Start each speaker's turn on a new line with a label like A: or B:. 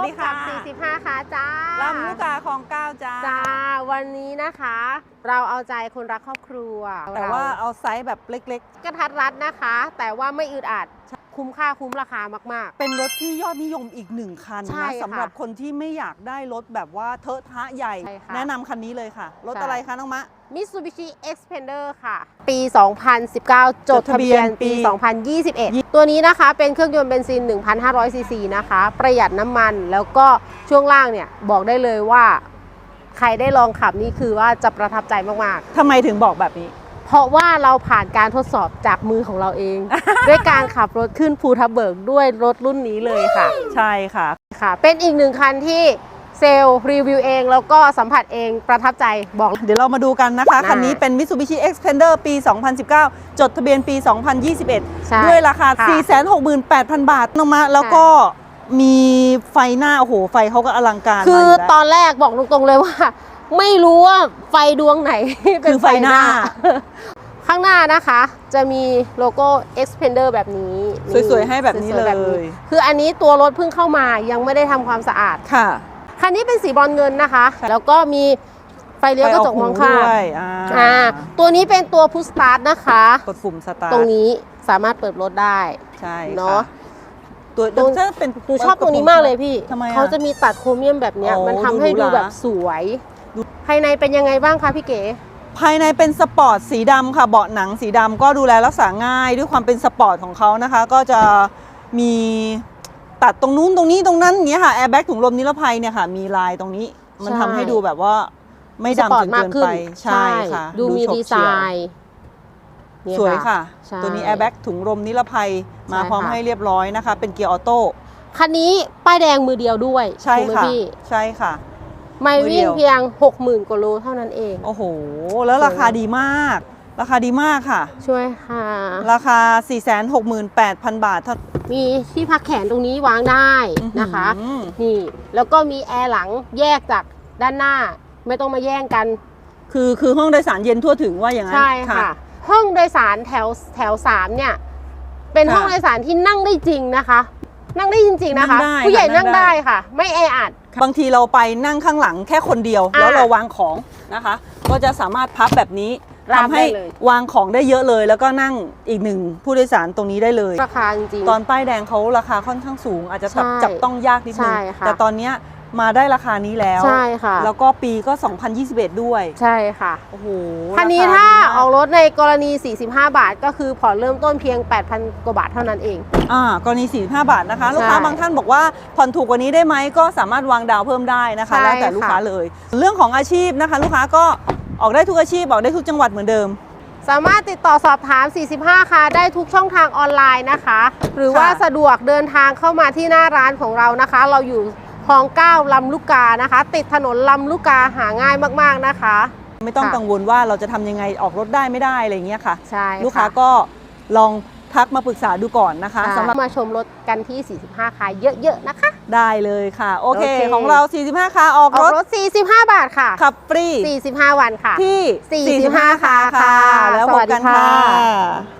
A: วัสดีค่ะ
B: พบกับ45 ค่ะจ้า
A: ลำลูกกาคลองเก้าจ้า
B: จ้า วันนี้นะคะ เราเอาใจคนรักครอบครัว
A: แต่ว่า
B: เร
A: เอาไซส์แบบเล็ก
B: กระทัดรัดนะคะ แต่ว่าไม่อึดอัด คุ้มค่าคุ้มราคามาก
A: ๆเป็นรถที่ยอดนิยมอีกหนึ่งคัน
B: ใช่
A: นะ
B: ค่ะ
A: สำหรับคนที่ไม่อยากได้รถแบบว่าเทอะทะใหญ่
B: ใช่ค่ะ
A: แนะนำคันนี้เลยค่ะ รถ
B: ใช่
A: อะไรคะน้องมะ
B: ๆ Mitsubishi Xpander ค่ะ ปี 2019จดทะเบียนปี
A: จดทะเบียนปี
B: 2021 ตัวนี้นะคะเป็นเครื่องยนต์เบนซิน 1,500 ซีซีนะคะ ประหยัดน้ำมันแล้วก็ช่วงล่างเนี่ย บอกได้เลยว่า ใครได้ลองขับนี่คือว่าจะประทับใจมากๆ
A: ทำไมถึงบอกแบบนี้
B: เพราะว่าเราผ่านการทดสอบจากมือของเราเอง ด้วยการขับรถขึ้นภูทับเบิกด้วยรถรุ่นนี้เลยค่ะ
A: ใช่ค่ะ
B: ค่ะ เป็นอีกหนึ่งคันที่เซลล์รีวิวเอง แล้วก็สัมผัสเองประทับใจบอก
A: เดี๋ยวเรามาดูกันนะคะ
B: ได้
A: คันนี้เป็น Mitsubishi Xpander ปี 2019 จดทะเบียนปี2021
B: ใช่
A: ด้วยราคา
B: ค่ะ
A: 468,000 บาทน้องมะแล้วก็มีไฟหน้า โอ้โห ไฟเขาก็อลังการ
B: คือ
A: มายู่แล้ว
B: ตอนแรกบอกตรงๆเลยว่า ไม่รู้ว่าไฟดวงไหน
A: คือไฟหน้า
B: ข้างหน้านะคะ จะมีโลโก้ Xpander แบบนี้
A: สวยๆให้แบบนี้
B: สวๆแบบ
A: เลย
B: คืออันนี้ตัวรถเพิ่งเข้ามายังไม่ได้ทำความสะอาด
A: ค่ะ
B: คันนี้เป็นสีบรอนเงินนะคะแล้วก็มีไฟเลี้ยวกระจกมองข้าง
A: ไฟกหูด้วยอ่า
B: อ่าตัวนี้เป็นตัวพุชสตาร์ทนะคะ
A: กดปุ่มสตาร์ท
B: ตรงนี้สามารถเปิดรถได้
A: ใช่
B: เนอะ
A: ค่ตัว
B: ตรง
A: ถ้าเป็น
B: หนูชอบตัวนี้มากเลยพี่
A: ทำไมอ
B: เขาจะมีตัดโครเมียมแบบเนี้ย
A: โอ้
B: มันทำให้
A: ดูหรู
B: ดู
A: หรา
B: แบบสวย ภายในเป็นยังไงบ้างคะพี่เก๋
A: ภายในเป็นสปอร์ตสีดำค่ะเบาะหนังสีดำก็ดูแลรักษาง่ายด้วยความเป็นสปอร์ตของเขานะคะ ก็จะมีตัดตรงนู้นตรงนี้ตรงนั้นอย่างเงี้ยค่ะแอร์แบ็กถุงลมนิรภัยเนี่ยค่ะ มีลายตรงนี้ มัน
B: ใช่
A: ทำให้ดูแบบว่าไม่
B: สปอ
A: ดำ
B: ร์
A: จ
B: ต
A: น
B: มาก
A: เกิน
B: ขึ้น
A: ไปใช่ค่ะ
B: ดูมี
A: โฉบ
B: ดีไซ
A: เฉี่ยว
B: น์เนี่ย
A: สวยค่ะ
B: ใช่
A: ตัวนี้แอร์แบ็กถุงลมนิรภัยมา
B: ใช่
A: พร้อม
B: ค่ะ
A: ให้เรียบร้อยนะคะ เป็นเกียร์ออโต้
B: คันนี้ป้ายแดงมือเดียวด้วย
A: ใช่
B: ถูกไหม
A: ค่ะ
B: พี่
A: ใช่ค่ะ
B: ไม่
A: มือเดี
B: วิ่ง
A: ยว
B: เพียง 60,000กว่าโลเท่านั้นเอง
A: โอ้โห แล้วราคาดีมาก ราคาดีมากค่ะ
B: ช่วยค่ะ
A: ราคา 468,000 บาทเท่า
B: มีที่พักแขนตรงนี้วางได้นะคะ
A: อื้อหือ
B: นี่ แล้วก็มีแอร์หลังแยกจากด้านหน้า ไม่ต้องมาแย่งกัน
A: คือคือห้องโดยสารเย็นทั่วถึงว่าอย่างนั้น
B: ใช่ค่ะ ห้องโดยสารแถวแถวสามเนี่ย เป็น
A: ค่ะ
B: ห้องโดยสารที่นั่งได้จริงนะคะ นั่งได้จริงๆนะคะ
A: นั่งได้
B: ผู้ใหญ่
A: ค่ะนั่
B: นั่
A: ง
B: ง
A: ได้
B: ได้ค่ะ ไม่แออัด
A: บางทีเราไปนั่งข้างหลังแค่คนเดียว
B: อ่า
A: แล้วเราวางของนะคะ ก็จะสามารถพับแบบนี้
B: ราบ
A: ทำให้
B: ได้เลย
A: วางของได้เยอะเลย แล้วก็นั่งอีกหนึ่งผู้โดยสารตรงนี้ได้เลย
B: ราคาจริง
A: ตอนป้ายแดงเขาราคาค่อนข้างสูง อาจจะจับ
B: ใช่
A: จับต้องยากนิดนึง
B: ใช่ค่ะ
A: แต่ตอนเนี้ย มาได้ราคานี้แล้ว
B: ใช่ค่ะ
A: แล้วก็ปีก็ 2021 ด้วย
B: ใช่ค่ะ
A: โอ้โห
B: คันนี้
A: รค
B: ถ้า
A: ดีม
B: ออกรถในกรณี 45 บาท ก็คือผ่อนเริ่มต้นเพียง 8,000 กว่าบาทเท่านั้นเอง
A: อ่ากรณี 45 บาทนะคะ ลูกค้า
B: ใช่
A: บางท่านบอกว่าผ่อนถูกกว่านี้ได้ไหมก็สามารถวางดาวเพิ่มได้นะคะ
B: ใช่
A: แล้วแต่ลูกค้า
B: ค่ะ
A: เลย เรื่องของอาชีพนะคะ ลูกค้าก็ออกได้ทุกอาชีพออกได้ทุกจังหวัดเหมือนเดิม
B: สามารถติดต่อสอบถาม 45 ค่ะ ได้ทุกช่องทางออนไลน์นะคะ หรือว่า
A: ค่ะ
B: สะดวกเดินทางเข้ามาที่หน้าร้านของเรานะคะ เราอยู่ คลองเก้าลำลูกกานะคะ ติดถนนลำลูกกาหาง่ายมากๆนะคะ
A: ไม่ต้อง
B: ค่ะ
A: กังวลว่าเราจะทำยังไงออกรถได้ไม่ได้อะไรอย่างเงี้ยค่ะ
B: ใช่
A: ลูกค้าก็ลองทักมาปรึกษาดูก่อนนะคะ
B: ค่ะ
A: สำหรับ
B: มาชมรถกันที่ 45ค่ะเยอะๆนะคะ
A: ได้เลยค่ะ โอเค
B: โอเค
A: ของเรา 45 ค่ะ ออก
B: ออ
A: ร
B: ก
A: ถ
B: รถ45 บาทค่ะ
A: ขับฟรี
B: 45 วันค่ะ
A: ที่
B: 45
A: 45 ค่ะ
B: ค่ะ
A: แล้วพบกัน
B: สวัสดี
A: ค่ะ
B: ค่ะ